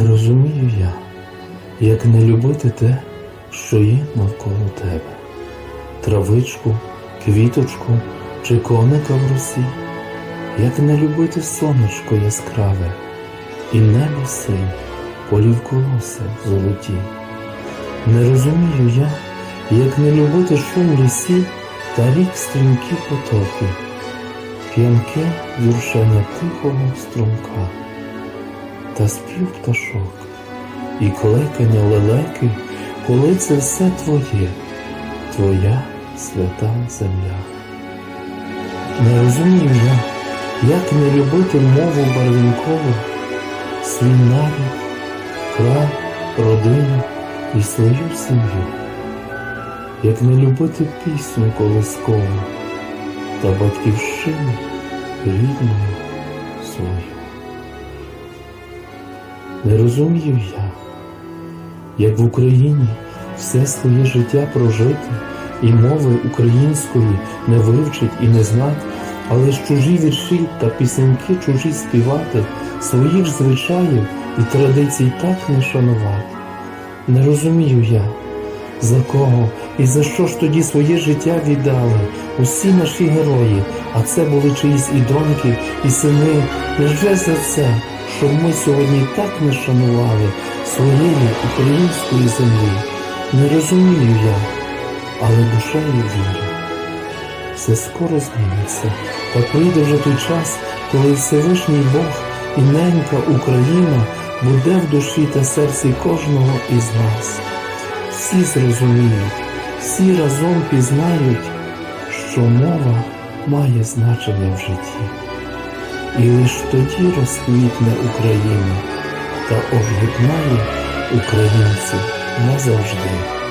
розумію я, як не любити те, що є навколо тебе. Травичку, квіточку чи коника в росі, як не любити сонечко яскраве, і небо синє, полів колоси золоті. Не розумію я, як не любити шум лісі та рік стрімкі потоки, п'янке зрушення тихого струмка та спів пташок, і кликання лелеки, коли це все твоє, твоя свята земля. Не розумію я, як не любити мову барвінкову, свій нарід, край, родину і свою сім'ю, як не любити пісню колискову та батьківщину рідною свою. Не розумію я, як в Україні все своє життя прожити і мови української не вивчить і не знать, але ж чужі вірші та пісеньки чужі співати, своїх звичаїв і традицій так не шанувати. Не розумію я, за кого і за що ж тоді своє життя віддали усі наші герої, а це були чиїсь і доньки, і сини. Невже за це, щоб ми сьогодні так не шанували своєї української землі? Не розумію я, але душею вірю. Все скоро зміниться, та прийде вже той час, коли Всевишній Бог і ненька Україна буде в душі та серці кожного із нас. Всі зрозуміють, всі разом пізнають, що мова має значення в житті. І лиш тоді розквітне Україна та об'єднає українців назавжди.